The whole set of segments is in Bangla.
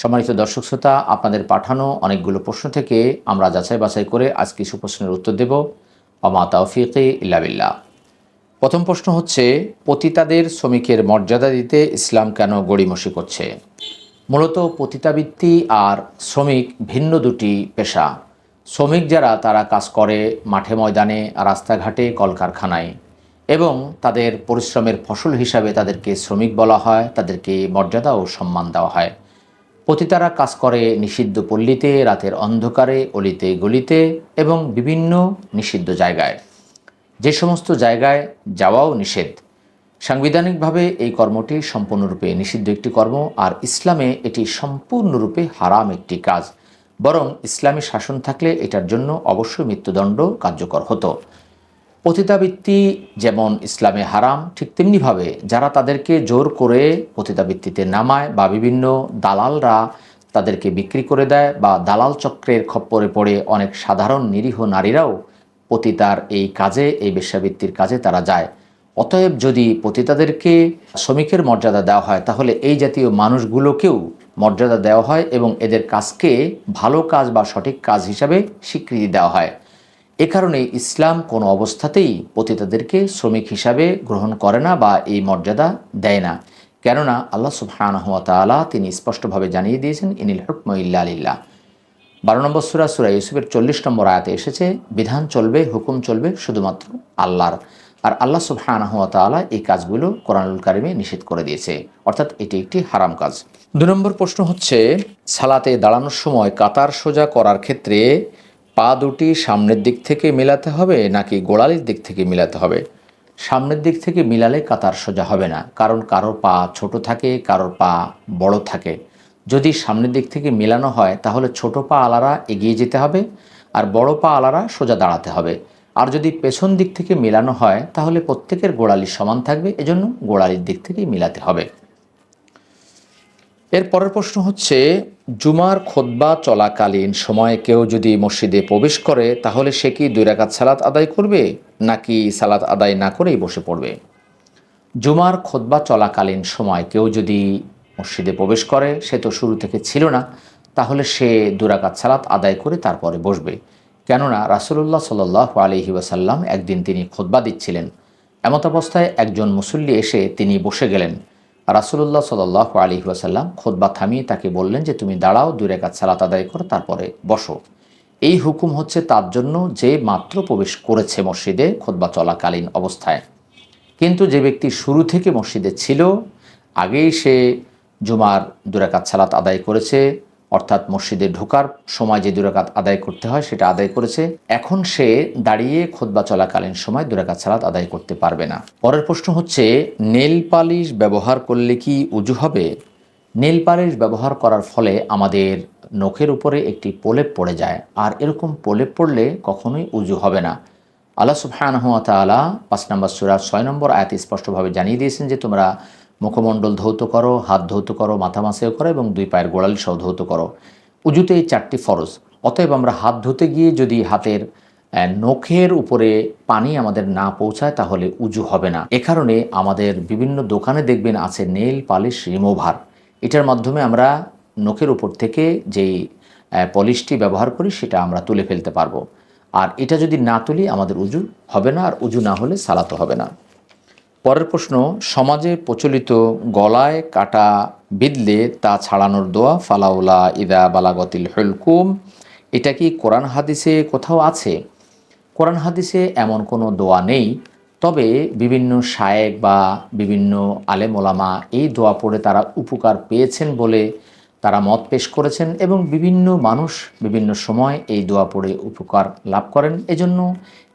সম্মানিত দর্শক শ্রোতা, আপনাদের পাঠানো অনেকগুলো প্রশ্ন থেকে আমরা যাচাই বাছাই করে আজ কিছু প্রশ্নের উত্তর দেব। অমা তাওফিকে ইল্লাবিল্লাহ প্রথম প্রশ্ন হচ্ছে, পতিতাদের শ্রমিকের মর্যাদা দিতে ইসলাম কেন গড়িমসি করছে? মূলত পতিতাবৃত্তি আর শ্রমিক ভিন্ন দুটি পেশা। শ্রমিক যারা, তারা কাজ করে মাঠে ময়দানে, রাস্তাঘাটে, কলকারখানায় এবং তাদের পরিশ্রমের ফসল হিসাবে তাদেরকে শ্রমিক বলা হয়, তাদেরকে মর্যাদা ও সম্মান দেওয়া হয়। পতিতারা কাজ করে নিষিদ্ধ পল্লীতে, রাতের অন্ধকারে, অলিতে, গলিতে এবং বিভিন্ন নিষিদ্ধ জায়গায়। যে সমস্ত জায়গায় যাওয়াও নিষেধ। সাংবিধানিকভাবে এই কর্মটি সম্পূর্ণরূপে নিষিদ্ধ একটি কর্ম, আর ইসলামে এটি সম্পূর্ণরূপে হারাম একটি কাজ। বরং ইসলামী শাসন থাকলে এটার জন্য অবশ্যই মৃত্যুদণ্ড কার্যকর হতো। পতিতাবৃত্তি যেমন ইসলামে হারাম, ঠিক তেমনিভাবে যারা তাদেরকে জোর করে পতিতাবৃত্তিতে নামায় বা বিভিন্ন দালালরা তাদেরকে বিক্রি করে দেয় বা দালাল চক্রের খপ্পরে পড়ে অনেক সাধারণ নিরীহ নারীরাও পতিতার এই কাজে, এই বেশ্যাবৃত্তির কাজে তারা যায়। অতএব যদি পতিতাদেরকে শ্রমিকের মর্যাদা দেওয়া হয়, তাহলে এই জাতীয় মানুষগুলোকেও মর্যাদা দেওয়া হয় এবং এদের কাজকে ভালো কাজ বা সঠিক কাজ হিসাবে স্বীকৃতি দেওয়া হয়। এ কারণে ইসলাম কোনো অবস্থাতেই পতিতাদেরকে শ্রমিক হিসাবে গ্রহণ করে না বা এই মর্যাদা দেয় না। কেননা আল্লাহ সুবহানহতালা তিনি স্পষ্টভাবে জানিয়ে দিয়েছেন, ইনিল হুকম ইল্লা বারো নম্বর সুরা সুরা ইউসুফের চল্লিশ নম্বর আয়াতে এসেছে, বিধান চলবে, হুকুম চলবে শুধুমাত্র আল্লাহর। আর আল্লাহ সুবহানহতালা এই কাজগুলো কোরআনুল কারিমে নিষেধ করে দিয়েছে। অর্থাৎ এটি একটি হারাম কাজ। দু নম্বর প্রশ্ন হচ্ছে, সালাতে দাঁড়ানোর সময় কাতার সোজা করার ক্ষেত্রে পা দুটি সামনের দিক থেকে মেলাতে হবে নাকি গোড়ালির দিক থেকে মেলাতে হবে? সামনের দিক থেকে মিলালে কাতার সোজা হবে না, কারণ কারোর পা ছোট থাকে, কারোর পা বড় থাকে। যদি সামনের দিক থেকে মেলানো হয়, তাহলে ছোট পা আলারা এগিয়ে যেতে হবে আর বড় পা আলারা সোজা দাঁড়াতে হবে। আর যদি পেছন দিক থেকে মেলানো হয়, তাহলে প্রত্যেকের গোড়ালি সমান থাকবে, এজন্য গোড়ালির দিক থেকেই মিলাতে হবে। এর পরের প্রশ্ন হচ্ছে, জুমার খোদ্বা চলাকালীন সময়ে কেউ যদি মসজিদে প্রবেশ করে, তাহলে সে কি দুই রাকাত সালাত আদায় করবে, নাকি সালাত আদায় না করেই বসে পড়বে? জুমার খোদ্বা চলাকালীন সময় কেউ যদি মসজিদে প্রবেশ করে, সে তো শুরু থেকে ছিল না, তাহলে সে দুরাকাত সালাত আদায় করে তারপরে বসবে। কেননা রাসুলুল্লাহ সাল আলহি ওয়াসাল্লাম একদিন তিনি খোদ্বা দিচ্ছিলেন। এমত অবস্থায় একজন মুসল্লি এসে তিনি বসে গেলেন। রাসুলুল্লাহ সাল্লাহ আলী ওয়াসাল্লাম খোদবা থামিয়ে তাকে বললেন যে, তুমি দাঁড়াও, দুই কাজ সালাত আদায় করো, তারপরে বসো। এই হুকুম হচ্ছে তার জন্য যে মাত্র প্রবেশ করেছে মসজিদে খোদবা চলাকালীন অবস্থায়। কিন্তু যে ব্যক্তি শুরু থেকে মসজিদে ছিল, আগেই সে জুমার দুরাকাত সালাত আদায় করেছে অর্থাৎ মসজিদে ঢোকার সময় যে দুরাকাত আদায় করতে হয় সেটা আদায় করেছে, এখন সে দাঁড়িয়ে খোদবা চলাকালীন সময় দুরাকাত সালাত আদায় করতে পারবে না। পরের প্রশ্ন হচ্ছে, নেল পালিশ ব্যবহার করলে কি উজু হবে? নেল পালিশ ব্যবহার করার ফলে আমাদের নখের উপরে একটি প্রলেপ পড়ে যায়, আর এরকম প্রলেপ পড়লে কখনোই উজু হবে না। আল্লাহ সুবহানহতালা পাঁচ নম্বর সুরা ছয় নম্বর আয়াত স্পষ্টভাবে জানিয়ে দিয়েছেন যে তোমরা মুখমণ্ডল ধৌত করো, হাত ধৌত করো, মাথা মাসেও করো এবং দুই পায়ের গোড়ালি সহ ধৌত করো। উজুতে এই চারটি ফরজ। অতএব আমরা হাত ধুতে গিয়ে যদি হাতের নখের উপরে পানি আমাদের না পৌঁছায়, তাহলে উজু হবে না। এ কারণে আমাদের বিভিন্ন দোকানে দেখবেন আছে নেল পালিশ রিমোভার। এটার মাধ্যমে আমরা নখের উপর থেকে যেই পলিশটি ব্যবহার করি, সেটা আমরা তুলে ফেলতে পারব। আর এটা যদি না তুলি, আমাদের উজু হবে না, আর উজু না হলে সালাতো হবে না। পরের প্রশ্ন, সমাজে প্রচলিত গলায় কাটা বিদলে তা ছাড়ানোর দোয়া, ফালাউলা ইদা বালাগতিল হলকুম, এটা কি কোরআন হাদিসে কোথাও আছে? কোরআন হাদিসে এমন কোনো দোয়া নেই, তবে বিভিন্ন শায়েক বা বিভিন্ন আলেম ওলামা এই দোয়া পড়ে তারা উপকার পেয়েছেন বলে তারা মত পেশ করেছেন এবং বিভিন্ন মানুষ বিভিন্ন সময় এই দোয়া পড়ে উপকার লাভ করেন। এজন্য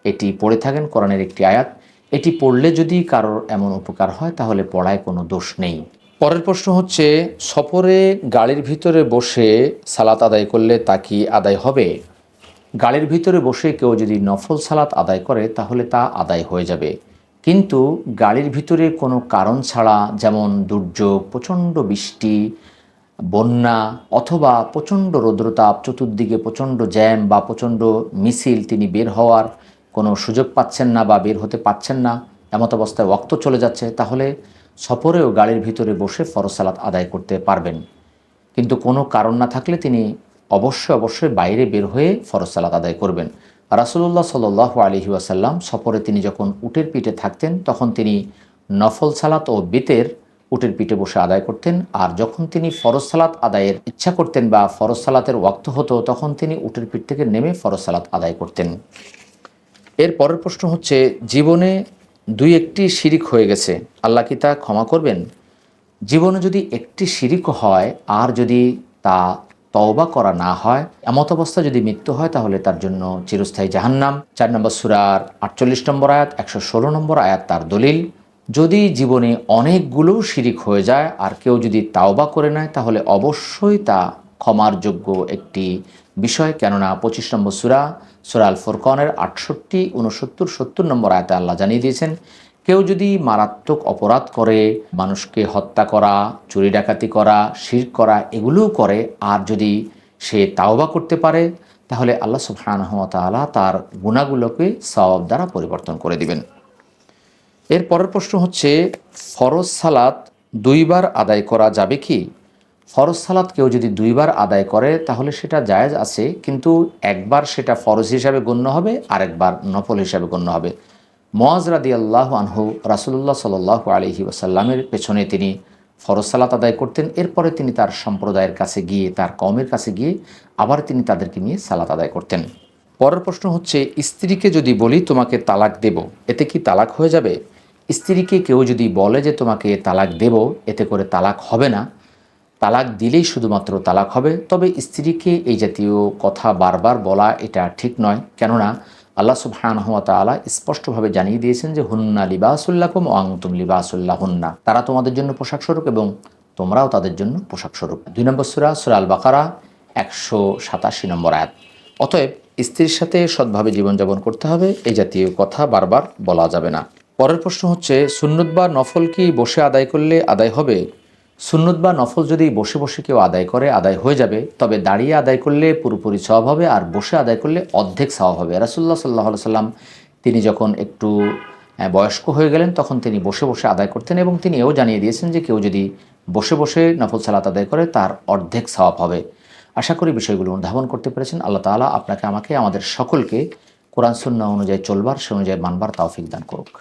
এটি পড়ে থাকেন কোরআনের একটি আয়াত। এটি পড়লে যদি কারোর এমন উপকার হয়, তাহলে পড়ায় কোনো দোষ নেই। পরের প্রশ্ন হচ্ছে, সফরে গাড়ির ভিতরে বসে সালাত আদায় করলে তা কি আদায় হবে? গাড়ির ভিতরে বসে কেউ যদি নফল সালাত আদায় করে, তাহলে তা আদায় হয়ে যাবে। কিন্তু গাড়ির ভিতরে কোনো কারণ ছাড়া, যেমন দুর্যোগ, প্রচণ্ড বৃষ্টি, বন্যা, অথবা প্রচণ্ড রৌদ্রতাপ, চতুর্দিকে প্রচণ্ড জ্যাম বা প্রচণ্ড মিছিল তিনি বের হওয়ার কোনো সুযোগ পাচ্ছেন না বা বের হতে পাচ্ছেন না, এমত অবস্থায় ওক্ত চলে যাচ্ছে, তাহলে সফরেও গাড়ির ভিতরে বসে ফরসালাত আদায় করতে পারবেন। কিন্তু কোনো কারণ না থাকলে তিনি অবশ্যই অবশ্যই বাইরে বের হয়ে ফরজ সালাত আদায় করবেন। রাসুল্লাহ সাল আলহি ওয়াসাল্লাম সফরে তিনি যখন উটের পিঠে থাকতেন, তখন তিনি নফল সালাত ও বেতের উটের পিঠে বসে আদায় করতেন। আর যখন তিনি ফরজ সালাত আদায়ের ইচ্ছা করতেন বা ফরজ সালাতের ওয়াক্ত হতো, তখন তিনি উটের পিঠ থেকে নেমে ফরজ সালাত আদায় করতেন। এর পরের প্রশ্ন হচ্ছে, জীবনে দুই একটি শিরিক হয়ে গেছে, আল্লাহ কি তা ক্ষমা করবেন? জীবনে যদি একটি শিরিক হয়, আর যদি তা তওবা করা না হয়, এমত অবস্থা যদি মৃত্যু হয়, তাহলে তার জন্য চিরস্থায়ী জাহান্নাম। চার নম্বর সুরার আটচল্লিশ নম্বর আয়াত, একশো ষোলো নম্বর আয়াত তার দলিল, যদি জীবনে অনেকগুলো শিরিক হয়ে যায়, আর কেউ যদি তাওবা করে নেয়, তাহলে অবশ্যই তা ক্ষমার যোগ্য একটি বিষয়। কেননা পঁচিশ নম্বর সুরা সুরা আল ফোরকনের আটষট্টি উনসত্তর সত্তর নম্বর আয়তে আল্লাহ জানিয়ে দিয়েছেন, কেউ যদি মারাত্মক অপরাধ করে, মানুষকে হত্যা করা, চুরি ডাকাতি করা, শির করা, এগুলোও করে, আর যদি সে তাওবা করতে পারে, তাহলে আল্লাহ সুবহানাহু তার গুণাগুলোকে সওয়াব দ্বারা পরিবর্তন করে দিবেন। এর পরের প্রশ্ন হচ্ছে, ফরজ সালাত দুইবার আদায় করা যাবে কি? ফরজ সালাত কেউ যদি দুইবার আদায় করে, তাহলে সেটা জায়েজ আছে, কিন্তু একবার সেটা ফরজ হিসাবে গণ্য হবে আর একবার নফল হিসাবে গণ্য হবে। মোয়াজ রাদি আল্লাহ আনহু রাসুল্লাহ সাল আলহি ওসাল্লামের পেছনে তিনি ফরজ সালাত আদায় করতেন, এরপরে তিনি তার সম্প্রদায়ের কাছে গিয়ে, তার কমের কাছে গিয়ে আবার তিনি তাদেরকে নিয়ে সালাত আদায় করতেন। পরের প্রশ্ন হচ্ছে, স্ত্রীকে যদি বলি, তোমাকে তালাক দেব এতে কি তালাক হয়ে যাবে? স্ত্রীকে কেউ যদি বলে যে, তোমাকে তালাক দেব এতে করে তালাক হবে না। তালাক দিলেই শুধুমাত্র তালাক হবে, তবে স্ত্রীকে এই জাতীয় কথা বারবার বলা এটা ঠিক নয়। কেননা আল্লাহ সুবহানহা তালা স্পষ্টভাবে জানিয়ে দিয়েছেন যে, হুন্না লিবাসুল্লাহম ও আংতুম লিবাসুল্লাহ হুন্না তারা তোমাদের জন্য পোশাক স্বরূপ এবং তোমরাও তাদের জন্য পোশাক স্বরূপ। দুই নম্বর সুরা সুরা আল বাকারা একশো সাতাশি নম্বর আয়াত। অতএব স্ত্রীর সাথে সৎভাবে জীবনযাপন করতে হবে, এই জাতীয় কথা বারবার বলা যাবে না। পরের প্রশ্ন হচ্ছে, সুন্নত বা নফল কি বসে আদায় করলে আদায় হবে? সুন্নত বা নফল যদি বসে বসে কেউ আদায় করে, আদায় হয়ে যাবে, তবে দাঁড়িয়ে আদায় করলে পুরোপুরি সওয়াব হবে আর বসে আদায় করলে অর্ধেক সওয়াব হবে। রাসুল্লাহ সাল্লাহ সাল্লাম তিনি যখন একটু বয়স্ক হয়ে গেলেন, তখন তিনি বসে বসে আদায় করতেন এবং তিনি এও জানিয়ে দিয়েছেন যে কেউ যদি বসে বসে নফল সালাত আদায় করে, তার অর্ধেক সওয়াব হবে। আশা করি বিষয়গুলো অনুধাবন করতে পেরেছেন। আল্লাহ তালা আপনাকে, আমাকে, আমাদের সকলকে কোরআন সুন্না অনুযায়ী চলবার, সে অনুযায়ী মানবার তাওফিক দান করুক।